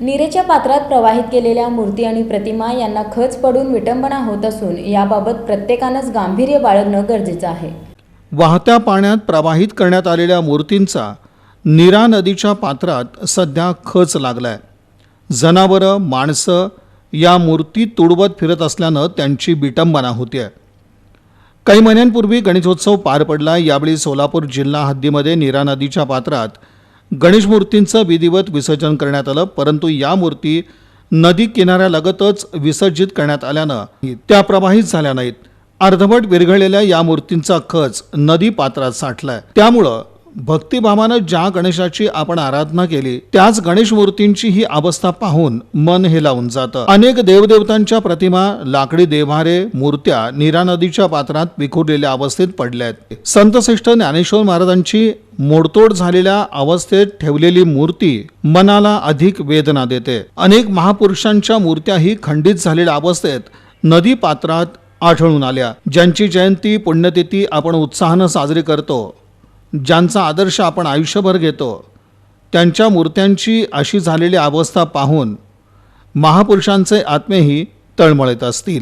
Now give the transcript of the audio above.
नीरेच्या पात्रात प्रवाहित केलेल्या मूर्ती आणि प्रतिमा यांना खच पडून विटंबना होत असून याबाबत प्रत्येकानंच गांभीर्य बाळगणं गरजेचं आहे. वाहत्या पाण्यात प्रवाहित करण्यात आलेल्या मूर्तींचा नीरा नदीच्या पात्रात सध्या खच लागलाय. जनावरं माणसं या मूर्ती तुडवत फिरत असल्यानं त्यांची विटंबना होतीये. काही महिन्यांपूर्वी गणेशोत्सव पार पडला. यावेळी सोलापूर जिल्हा हद्दीमध्ये नीरा नदीच्या पात्रात गणेश मूर्तींचं विधिवत विसर्जन करण्यात आलं परंतु या मूर्ती नदी किनाऱ्यालगतच विसर्जित करण्यात आल्यानं त्या प्रवाहित झाल्या नाहीत. अर्धवट विरघळलेल्या या मूर्तींचा खच नदी पात्रात साठलाय. त्यामुळं भक्तिभावानं ज्या गणेशाची आपण आराधना केली त्याच गणेश मूर्तींची ही अवस्था पाहून मन हे लावून जातं. अनेक देवदेवतांच्या प्रतिमा लाकडी देव्हारे मूर्त्या नीरा नदीच्या पात्रात विखुरलेल्या अवस्थेत पडल्या आहेत. संतश्रेष्ठ ज्ञानेश्वर महाराजांची मोडतोड झालेल्या अवस्थेत ठेवलेली मूर्ती मनाला अधिक वेदना देते. अनेक महापुरुषांच्या मूर्त्याही खंडित झालेल्या अवस्थेत नदी पात्रात आढळून आल्या. ज्यांची जयंती पुण्यतिथी आपण उत्साहानं साजरी करतो ज्यांचा आदर्श आपण आयुष्यभर घेतो त्यांच्या मूर्त्यांची अशी झालेली अवस्था पाहून महापुरुषांचे आत्मेही तळमळत असतील.